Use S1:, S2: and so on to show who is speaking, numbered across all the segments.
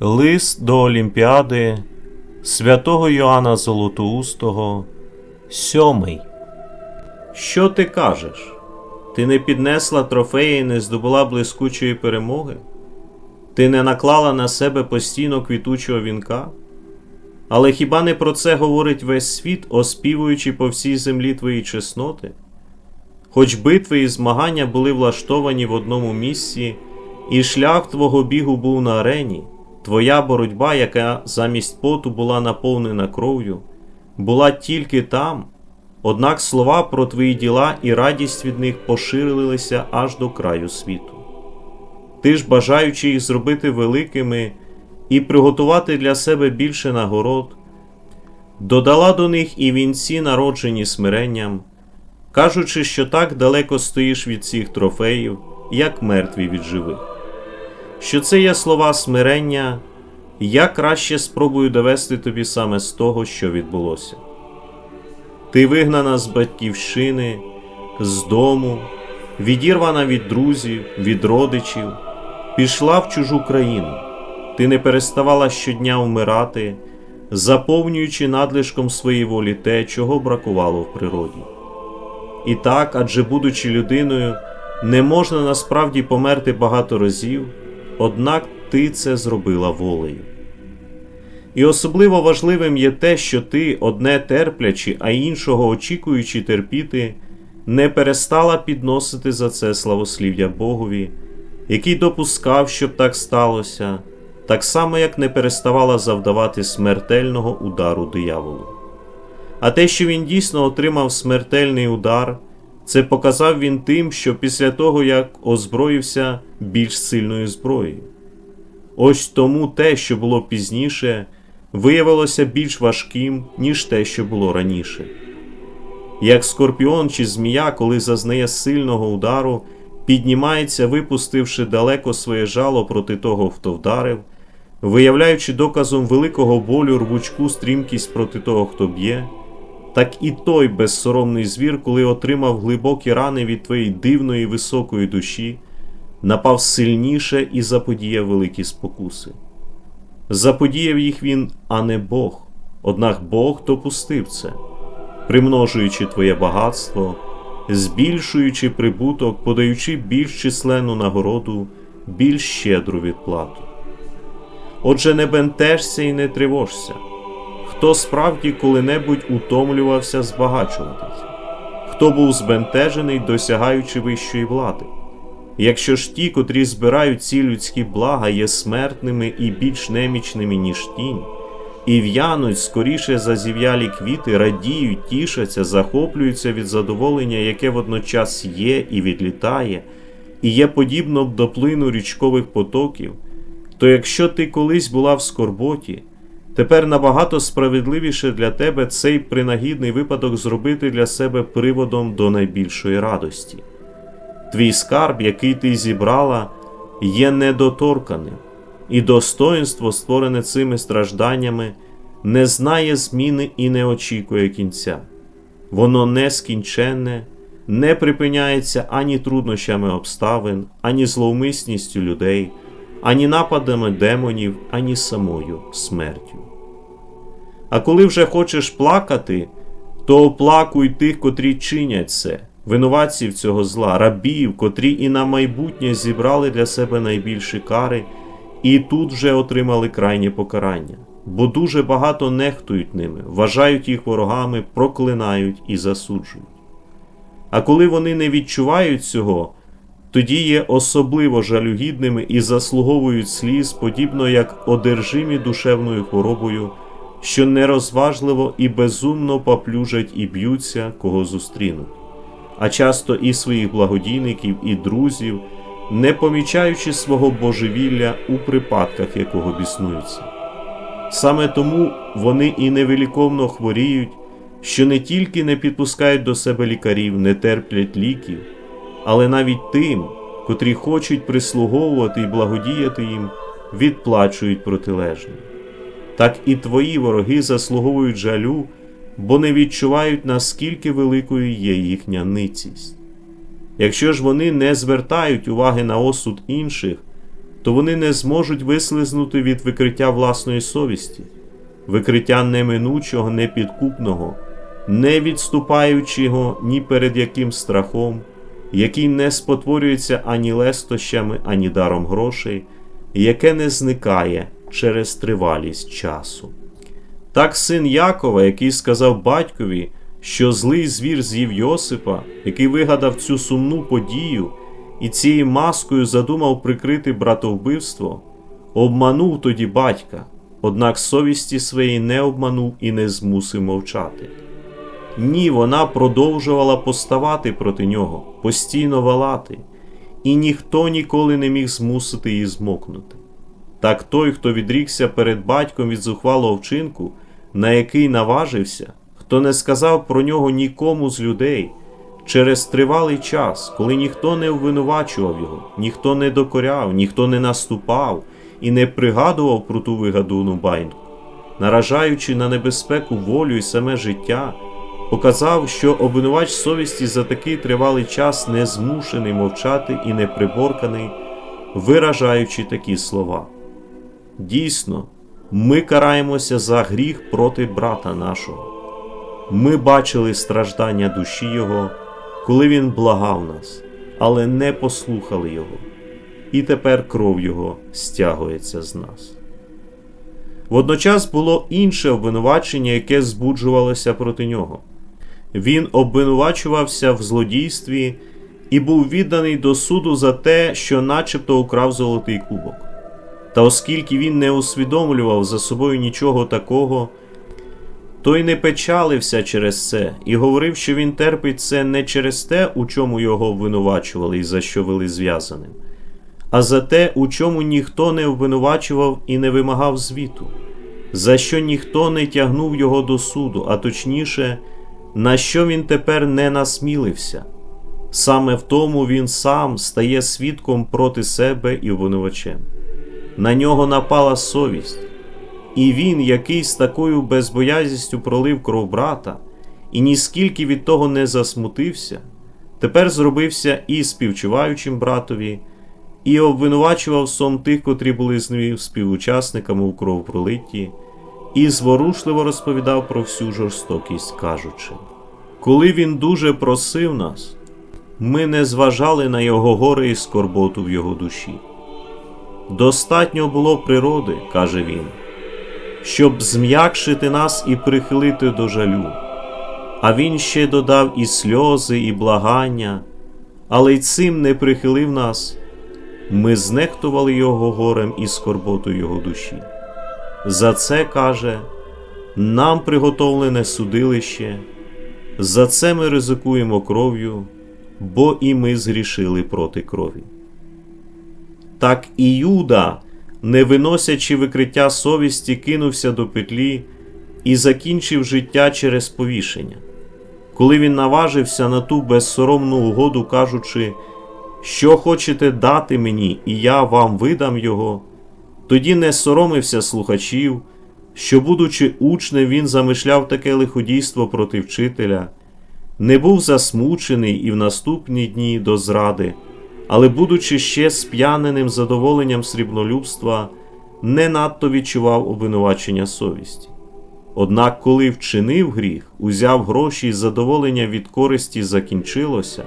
S1: Лист до Олімпіади святого Йоанна Золотоустого, сьомий. Що ти кажеш? Ти не піднесла трофеї і не здобула блискучої перемоги? Ти не наклала на себе постійно квітучого вінка? Але хіба не про це говорить весь світ, оспівуючи по всій землі твої чесноти? Хоч битви і змагання були влаштовані в одному місці, і шлях твого бігу був на арені, твоя боротьба, яка замість поту була наповнена кров'ю, була тільки там, однак слова про твої діла і радість від них поширилися аж до краю світу. Ти ж, бажаючи їх зробити великими і приготувати для себе більше нагород, додала до них і вінці, народжені смиренням, кажучи, що так далеко стоїш від цих трофеїв, як мертві від живих. Що це є слова смирення, я краще спробую довести тобі саме з того, що відбулося. Ти вигнана з батьківщини, з дому, відірвана від друзів, від родичів, пішла в чужу країну. Ти не переставала щодня вмирати, заповнюючи надлишком своєї волі те, чого бракувало в природі. І так, адже будучи людиною, не можна насправді померти багато разів, однак ти це зробила волею. І особливо важливим є те, що ти, одне терплячи, а іншого очікуючи терпіти, не перестала підносити за це славослів'я Богові, який допускав, щоб так сталося, так само як не переставала завдавати смертельного удару дияволу. А те, що він дійсно отримав смертельний удар, це показав він тим, що після того, як озброївся більш сильною зброєю. Ось тому те, що було пізніше, виявилося більш важким, ніж те, що було раніше. Як скорпіон чи змія, коли зазнає сильного удару, піднімається, випустивши далеко своє жало проти того, хто вдарив, виявляючи доказом великого болю рвучку стрімкість проти того, хто б'є, так і той безсоромний звір, коли отримав глибокі рани від твоєї дивної високої душі, напав сильніше і заподіяв великі спокуси. Заподіяв їх він, а не Бог, однак Бог допустив це, примножуючи твоє багатство, збільшуючи прибуток, подаючи більш численну нагороду, більш щедру відплату. Отже, не бентежся і не тривожся, хто справді коли-небудь утомлювався збагачуватися, хто був збентежений, досягаючи вищої влади. Якщо ж ті, котрі збирають ці людські блага, є смертними і більш немічними, ніж тінь, і в'януть скоріше за зів'ялі квіти, радіють, тішаться, захоплюються від задоволення, яке водночас є і відлітає, і є подібно до плину річкових потоків, то якщо ти колись була в скорботі, тепер набагато справедливіше для тебе цей принагідний випадок зробити для себе приводом до найбільшої радості. Твій скарб, який ти зібрала, є недоторканим, і достоинство, створене цими стражданнями, не знає зміни і не очікує кінця. Воно нескінченне, не припиняється ані труднощами обставин, ані зловмисністю людей, ані нападами демонів, ані самою смертю. А коли вже хочеш плакати, то оплакуй тих, котрі чинять це винуватців цього зла, рабів, котрі і на майбутнє зібрали для себе найбільші кари, і тут вже отримали крайнє покарання, бо дуже багато нехтують ними, вважають їх ворогами, проклинають і засуджують. А коли вони не відчувають цього, тоді є особливо жалюгідними і заслуговують сліз, подібно як одержимі душевною хворобою, що нерозважливо і безумно поплюжать і б'ються, кого зустрінуть а часто і своїх благодійників, і друзів, не помічаючи свого божевілля у припадках, якого біснуються. Саме тому вони і невеликовно хворіють, що не тільки не підпускають до себе лікарів, не терплять ліків, але навіть тим, котрі хочуть прислуговувати і благодіяти їм, відплачують протилежне. Так і твої вороги заслуговують жалю бо не відчувають, наскільки великою є їхня ницість. Якщо ж вони не звертають уваги на осуд інших, то вони не зможуть вислизнути від викриття власної совісті, викриття неминучого, непідкупного, не відступаючого ні перед яким страхом, який не спотворюється ані лестощами, ані даром грошей, яке не зникає через тривалість часу. Так син Якова, який сказав батькові, що злий звір з'їв Йосипа, який вигадав цю сумну подію і цією маскою задумав прикрити братовбивство, обманув тоді батька, однак совісті своєї не обманув і не змусив мовчати. Ні, вона продовжувала поставати проти нього, постійно валати, і ніхто ніколи не міг змусити її змокнути. Так той, хто відрікся перед батьком від зухвалого вчинку, на який наважився, хто не сказав про нього нікому з людей, через тривалий час, коли ніхто не обвинувачував його, ніхто не докоряв, ніхто не наступав і не пригадував про ту вигадуну байнку, наражаючи на небезпеку волю і саме життя, показав, що обвинувач совісті за такий тривалий час не змушений мовчати і не приборканий, виражаючи такі слова. Дійсно, ми караємося за гріх проти брата нашого. Ми бачили страждання душі Його, коли Він благав нас, але не послухали Його, і тепер кров Його стягується з нас. Водночас було інше обвинувачення, яке збуджувалося проти нього. Він обвинувачувався в злодійстві і був відданий до суду за те, що начебто украв золотий кубок. Та оскільки він не усвідомлював за собою нічого такого, той не печалився через це і говорив, що він терпить це не через те, у чому його обвинувачували і за що вели зв'язаним, а за те, у чому ніхто не обвинувачував і не вимагав звіту, за що ніхто не тягнув його до суду, а точніше, на що він тепер не насмілився. Саме в тому він сам стає свідком проти себе і обвинувачем. На нього напала совість, і він, який з такою безбоязністю пролив кров брата, і ніскільки від того не засмутився, тепер зробився і співчуваючим братові, і обвинувачував сон тих, котрі були з ним співучасниками у кровопролитті, і зворушливо розповідав про всю жорстокість, кажучи: Коли він дуже просив нас, ми не зважали на його горе і скорботу в його душі. Достатньо було природи, каже він, щоб зм'якшити нас і прихилити до жалю. А він ще додав і сльози, і благання, але й цим не прихилив нас. Ми знехтували його горем і скорботою його душі. За це каже, нам приготовлене судилище, за це ми ризикуємо кров'ю, бо і ми згрішили проти крові так і Юда, не виносячи викриття совісті, кинувся до петлі і закінчив життя через повішення. Коли він наважився на ту безсоромну угоду, кажучи, що хочете дати мені, і я вам видам його, тоді не соромився слухачів, що, будучи учнем, він замишляв таке лиходійство проти вчителя, не був засмучений і в наступні дні до зради але, будучи ще сп'яненим задоволенням срібнолюбства, не надто відчував обвинувачення совісті. Однак, коли вчинив гріх, узяв гроші і задоволення від користі закінчилося,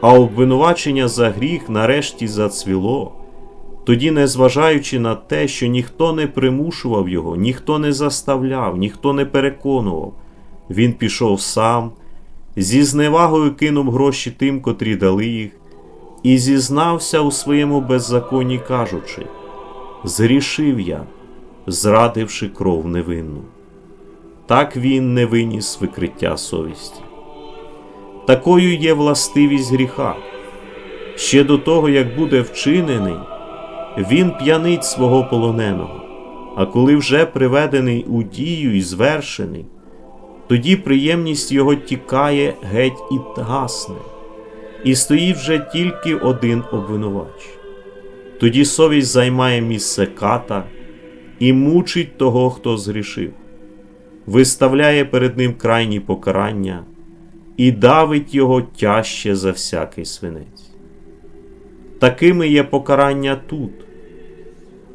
S1: а обвинувачення за гріх нарешті зацвіло, тоді, незважаючи на те, що ніхто не примушував його, ніхто не заставляв, ніхто не переконував, він пішов сам, зі зневагою кинув гроші тим, котрі дали їх, і зізнався у своєму беззаконні, кажучи: Зрішив я, зрадивши кров невинну. Так він не виніс викриття совісті. Такою є властивість гріха. Ще до того, як буде вчинений, він п'янить свого полоненого, а коли вже приведений у дію і звершений, тоді приємність його тікає геть і гасне і стоїть вже тільки один обвинувач. Тоді совість займає місце ката і мучить того, хто згрішив, виставляє перед ним крайні покарання і давить його тяжче за всякий свинець. Такими є покарання тут,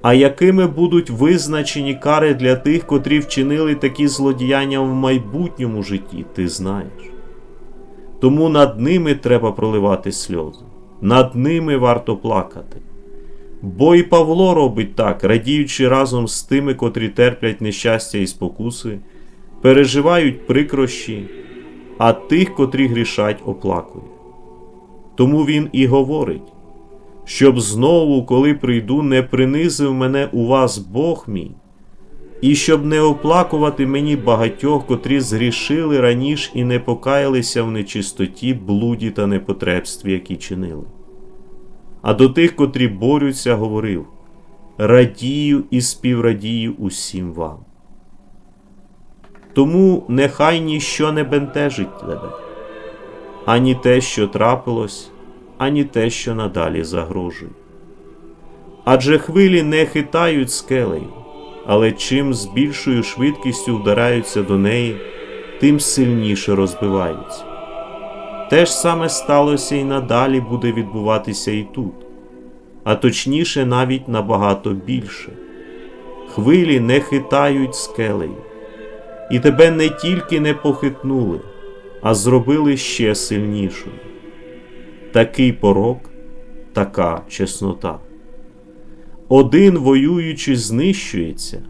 S1: А якими будуть визначені кари для тих, котрі вчинили такі злодіяння в майбутньому житті, ти знаєш. Тому над ними треба проливати сльози, над ними варто плакати. Бо і Павло робить так, радіючи разом з тими, котрі терплять нещастя і спокуси, переживають прикрощі, а тих, котрі грішать, оплакує. Тому він і говорить, щоб знову, коли прийду, не принизив мене у вас Бог мій, і щоб не оплакувати мені багатьох, котрі згрішили раніше і не покаялися в нечистоті, блуді та непотребстві, які чинили. А до тих, котрі борються, говорив радію і співрадію усім вам. Тому нехай ніщо не бентежить тебе, ані те, що трапилось, ані те, що надалі загрожує. Адже хвилі не хитають скелею, але чим з більшою швидкістю вдараються до неї, тим сильніше розбиваються. Те ж саме сталося і надалі буде відбуватися і тут, а точніше, навіть набагато більше. Хвилі не хитають скелею, і тебе не тільки не похитнули, а зробили ще сильнішою. Такий порок, така чеснота. Один воюючи, знищується,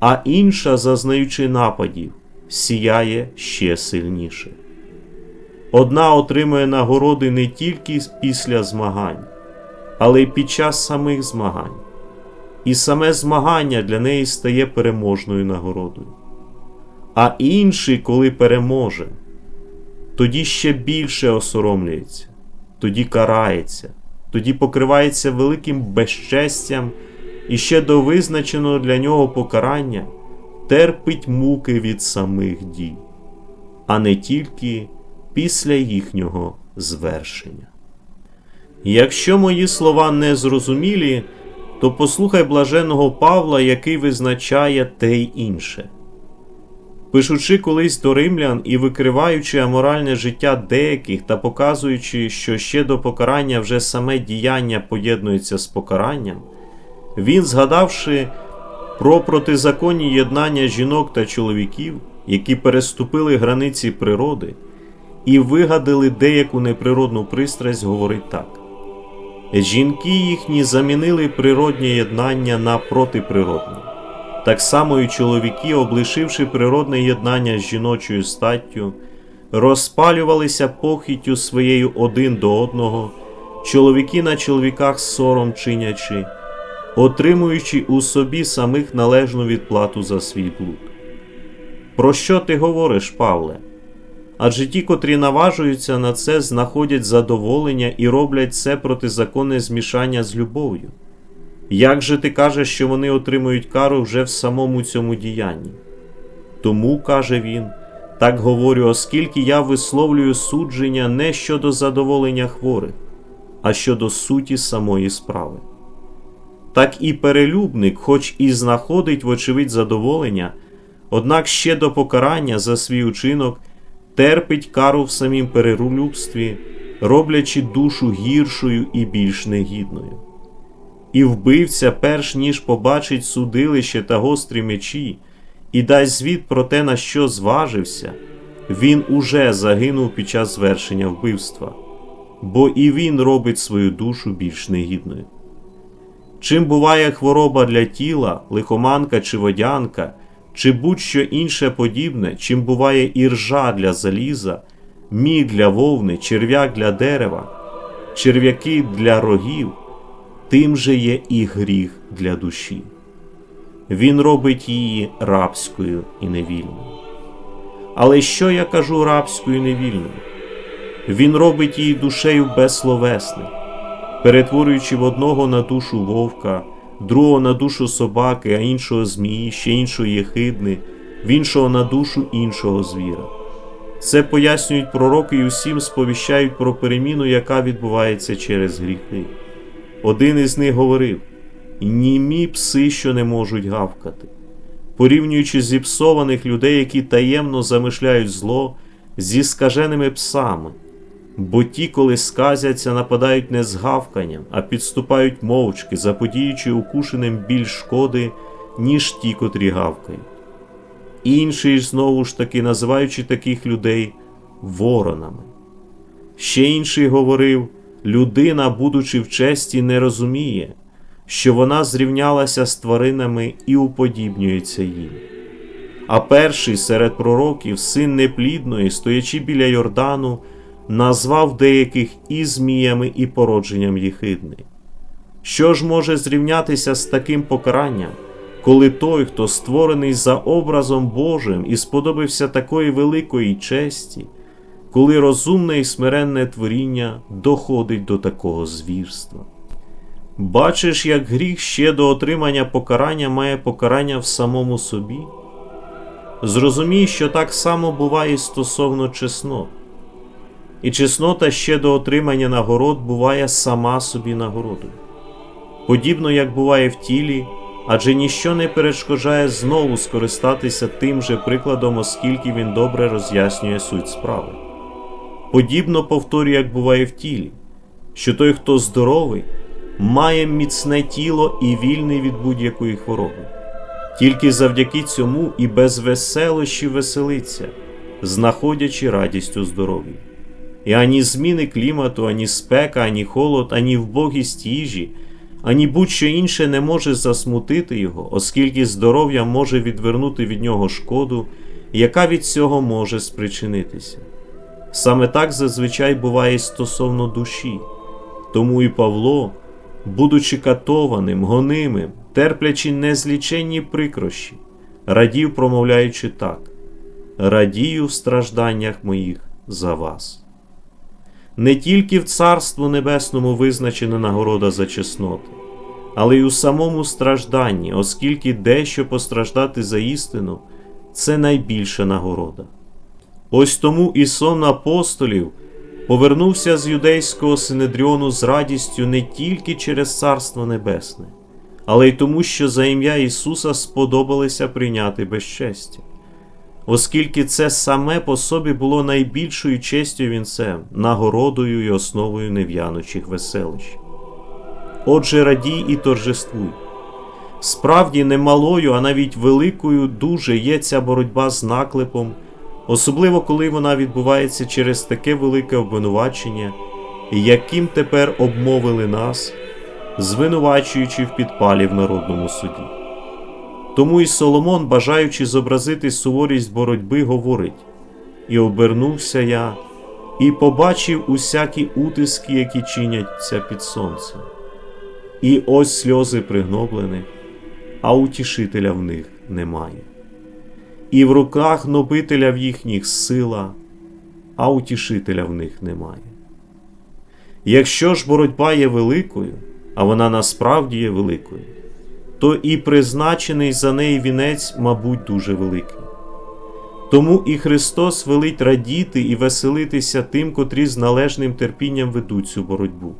S1: а інша, зазнаючи нападів, сіяє ще сильніше. Одна отримує нагороди не тільки після змагань, але й під час самих змагань. І саме змагання для неї стає переможною нагородою. А інший, коли переможе, тоді ще більше осоромлюється, тоді карається, тоді покривається великим безчестям і ще до визначеного для нього покарання терпить муки від самих дій, а не тільки після їхнього звершення. Якщо мої слова не зрозумілі, то послухай блаженого Павла, який визначає те й інше. Пишучи колись до римлян і викриваючи аморальне життя деяких та показуючи, що ще до покарання вже саме діяння поєднується з покаранням, він, згадавши про протизаконні єднання жінок та чоловіків, які переступили границі природи, і вигадали деяку неприродну пристрасть, говорить так. Жінки їхні замінили природнє єднання на протиприродне. Так само і чоловіки, облишивши природне єднання з жіночою статтю, розпалювалися похиттю своєю один до одного, чоловіки на чоловіках сором чинячи, отримуючи у собі самих належну відплату за свій блуд. Про що ти говориш, Павле? Адже ті, котрі наважуються на це, знаходять задоволення і роблять це протизаконне змішання з любов'ю. Як же ти кажеш, що вони отримують кару вже в самому цьому діянні? Тому, каже він, так говорю, оскільки я висловлюю судження не щодо задоволення хворих, а щодо суті самої справи. Так і перелюбник, хоч і знаходить, вочевидь, задоволення, однак ще до покарання за свій учинок терпить кару в самім перелюбстві, роблячи душу гіршою і більш негідною. І вбивця, перш ніж побачить судилище та гострі мечі, і дасть звіт про те, на що зважився, він уже загинув під час звершення вбивства, бо і він робить свою душу більш негідною. Чим буває хвороба для тіла, лихоманка чи водянка, чи будь-що інше подібне, чим буває іржа для заліза, мід для вовни, черв'як для дерева, черв'яки для рогів тим же є і гріх для душі. Він робить її рабською і невільною. Але що я кажу рабською і невільною? Він робить її душею безсловесним, перетворюючи в одного на душу вовка, другого на душу собаки, а іншого змії, ще іншого єхидни, в іншого на душу іншого звіра. Це пояснюють пророки і усім сповіщають про переміну, яка відбувається через гріхи. Один із них говорив німі пси, що не можуть гавкати, порівнюючи зіпсованих людей, які таємно замишляють зло зі скаженими псами, Бо ті, коли сказяться, нападають не з гавканням, а підступають мовчки, заподіючи укушеним більш шкоди, ніж ті, котрі гавкають. Інший ж знову ж таки називаючи таких людей воронами. Ще інший говорив: людина, будучи в честі, не розуміє, що вона зрівнялася з тваринами і уподібнюється їм. А перший серед пророків, син неплідної, стоячи біля Йордану, назвав деяких і зміями, і породженням їхидни. Що ж може зрівнятися з таким покаранням, коли той, хто створений за образом Божим і сподобався такої великої честі, коли розумне і смиренне творіння доходить до такого звірства? Бачиш, як гріх ще до отримання покарання має покарання в самому собі? Зрозумій, що так само буває стосовно чеснот. І чеснота ще до отримання нагород буває сама собі нагородою. Подібно як буває в тілі, адже ніщо не перешкоджає знову скористатися тим же прикладом, оскільки він добре роз'яснює суть справи. Подібно повторюю, як буває в тілі, що той, хто здоровий, має міцне тіло і вільний від будь-якої хвороби. Тільки завдяки цьому і без веселощі веселиться, знаходячи радість у здоров'ї. І ані зміни клімату, ані спека, ані холод, ані вбогість їжі, ані будь-що інше не може засмутити його, оскільки здоров'я може відвернути від нього шкоду, яка від цього може спричинитися. Саме так зазвичай буває стосовно душі, тому і Павло, будучи катованим, гонимим, терплячи незліченні прикрощі, радів, промовляючи так: радію в стражданнях моїх за вас. Не тільки в Царству Небесному визначена нагорода за чесноти, але й у самому стражданні, оскільки дещо постраждати за істину це найбільша нагорода. Ось тому і сон апостолів повернувся з юдейського синедріону з радістю не тільки через Царство Небесне, але й тому, що за ім'я Ісуса сподобалися прийняти безчестя оскільки це саме по собі було найбільшою честю вінцем, нагородою і основою нев'янучих веселищ. Отже, радій і торжествуй. Справді немалою, а навіть великою дуже є ця боротьба з наклепом, особливо коли вона відбувається через таке велике обвинувачення, яким тепер обмовили нас, звинувачуючи в підпалі в народному суді. Тому і Соломон, бажаючи зобразити суворість боротьби, говорить: І обернувся я, і побачив усякі утиски, які чиняться під сонцем. І ось сльози пригноблених, а утішителя в них немає. І в руках нобителя в їхніх сила, а утішителя в них немає. Якщо ж боротьба є великою, а вона насправді є великою, то і призначений за неї вінець, мабуть, дуже великий. Тому і Христос велить радіти і веселитися тим, котрі з належним терпінням ведуть цю боротьбу.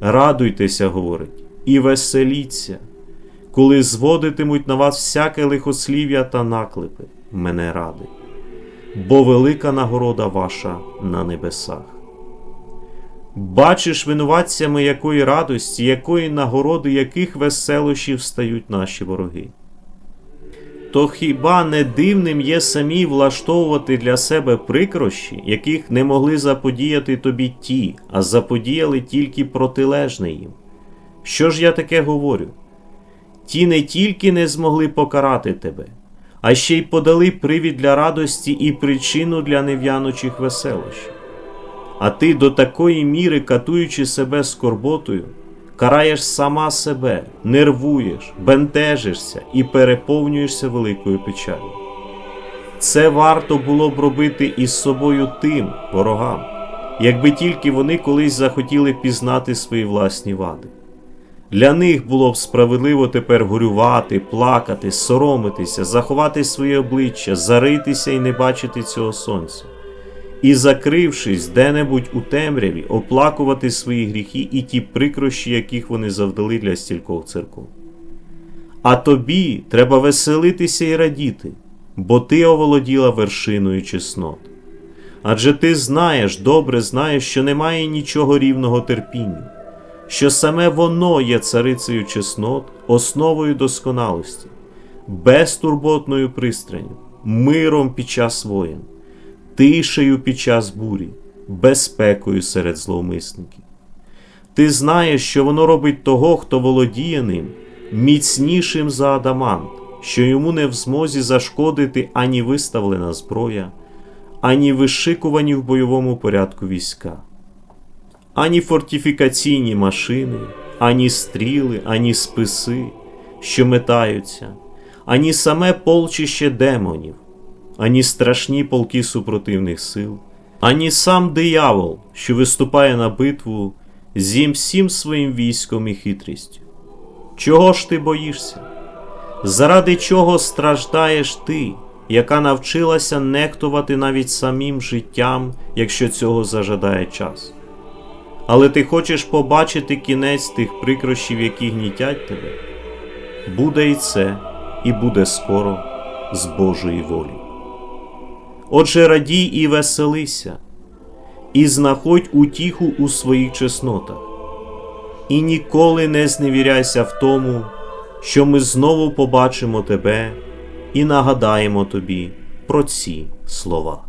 S1: Радуйтеся, говорить, і веселіться, коли зводитимуть на вас всяке лихослів'я та наклепи, мене ради, бо велика нагорода ваша на небесах. Бачиш винуватцями якої радості, якої нагороди, яких веселощів стають наші вороги. То хіба не дивним є самі влаштовувати для себе прикрощі, яких не могли заподіяти тобі ті, а заподіяли тільки протилежне їм? Що ж я таке говорю? Ті не тільки не змогли покарати тебе, а ще й подали привід для радості і причину для нев'янучих веселощів а ти до такої міри, катуючи себе скорботою, караєш сама себе, нервуєш, бентежишся і переповнюєшся великою печалю. Це варто було б робити із собою тим ворогам, якби тільки вони колись захотіли пізнати свої власні вади. Для них було б справедливо тепер горювати, плакати, соромитися, заховати своє обличчя, заритися і не бачити цього сонця і, закрившись де-небудь у темряві, оплакувати свої гріхи і ті прикрощі, яких вони завдали для стількох церков. А тобі треба веселитися і радіти, бо ти оволоділа вершиною чеснот. Адже ти знаєш, добре знаєш, що немає нічого рівного терпінню, що саме воно є царицею чеснот, основою досконалості, безтурботною пристранню, миром під час воєн, тишею під час бурі, безпекою серед зловмисників. Ти знаєш, що воно робить того, хто володіє ним, міцнішим за адамант, що йому не в змозі зашкодити ані виставлена зброя, ані вишикувані в бойовому порядку війська, ані фортифікаційні машини, ані стріли, ані списи, що метаються, ані саме полчище демонів, ані страшні полки супротивних сил, ані сам диявол, що виступає на битву зім всім своїм військом і хитрістю. Чого ж ти боїшся? Заради чого страждаєш ти, яка навчилася нехтувати навіть самим життям, якщо цього зажадає час? Але ти хочеш побачити кінець тих прикрощів, які гнітять тебе? Буде і це, і буде скоро з Божої волі. Отже, радій і веселися, і знаходь утіху у своїх чеснотах, і ніколи не зневіряйся в тому, що ми знову побачимо тебе і нагадаємо тобі про ці слова.